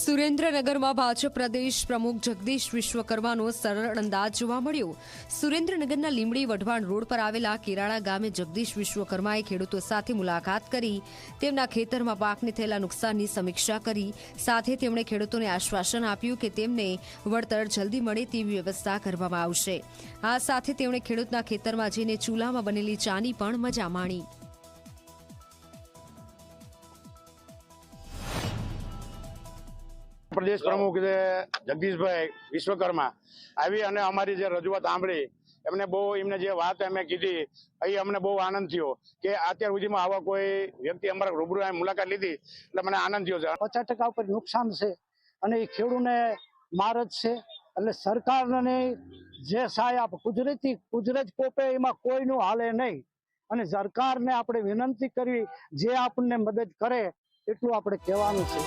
સુરેન્દ્રનગરમાં ભાજપ પ્રદેશ પ્રમુખ જગદીશ વિશ્વકર્માનો સરળ અંદાજ જોવા મળ્યો. સુરેન્દ્રનગરના લીમડી વઢવાણ રોડ પર આવેલા કેરાળા ગામે જગદીશ વિશ્વકર્માએ ખેડૂતો સાથે મુલાકાત કરી, તેમના ખેતરમાં પાકને થયેલા નુકસાનની સમીક્ષા કરી, સાથે તેમણે ખેડૂતોને આશ્વાસન આપ્યું કે તેમને વળતર જલ્દી મળે તેવી વ્યવસ્થા કરવામાં આવશે. આ સાથે તેમણે ખેડૂતના ખેતરમાં જઈને ચૂલામાં બનેલી ચાની પણ મજા માણી. પ્રદેશ પ્રમુખ જે જગદીશભાઈ વિશ્વકર્મા આવી અને અમારી જે રજૂઆત સાંભળી એમને બહુ એમને જે વાત અમે કીધી એ અમને બહુ આનંદ થયો કે અત્યાર સુધીમાં આવા કોઈ વ્યક્તિ અમારા રૂબરૂ મુલાકાત લીધી એટલે મને આનંદ થયો છે. પચાસ ટકા ઉપર નુકસાન છે અને એ ખેડૂને માર જ છે. એટલે સરકારને જે સહાય આપે કુદરતી કુદરત કોપે એમાં કોઈનું હાલે નહીં. અને સરકારને આપણે વિનંતી કરવી જે આપણને મદદ કરે એટલું આપણે કહેવાનું છે.